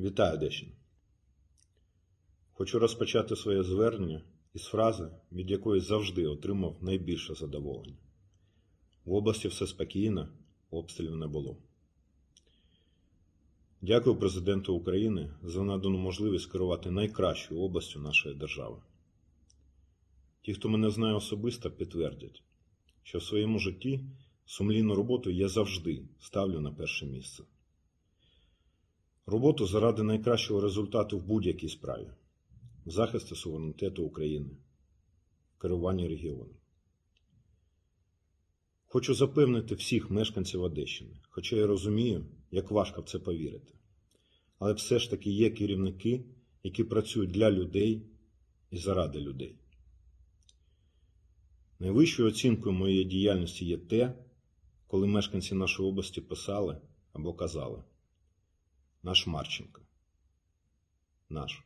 Вітаю, Одещина. Хочу розпочати своє звернення із фрази, від якої завжди отримав найбільше задоволення. В області все спокійно, обстрілів не було. Дякую президенту України за надану можливість керувати найкращою областю нашої держави. Ті, хто мене знає особисто, підтвердять, що в своєму житті сумлінну роботу я завжди ставлю на перше місце. Роботу заради найкращого результату в будь-якій справі, в захисті суверенітету України, в керуванні регіоном. Хочу запевнити всіх мешканців Одещини, хоча я розумію, як важко в це повірити. Але все ж таки є керівники, які працюють для людей і заради людей. Найвищою оцінкою моєї діяльності є те, коли мешканці нашої області писали або казали наш Марченко. Наш.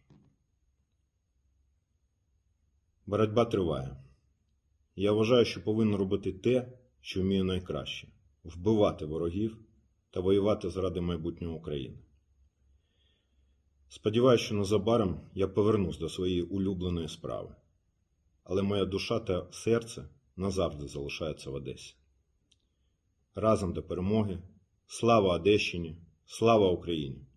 Боротьба триває. Я вважаю, що повинен робити те, що вмію найкраще вбивати ворогів та воювати заради майбутнього України. Сподіваюся, що незабаром я повернусь до своєї улюбленої справи, але моя душа та серце назавжди залишаються в Одесі. Разом до перемоги. Слава Одещині! Слава Україні!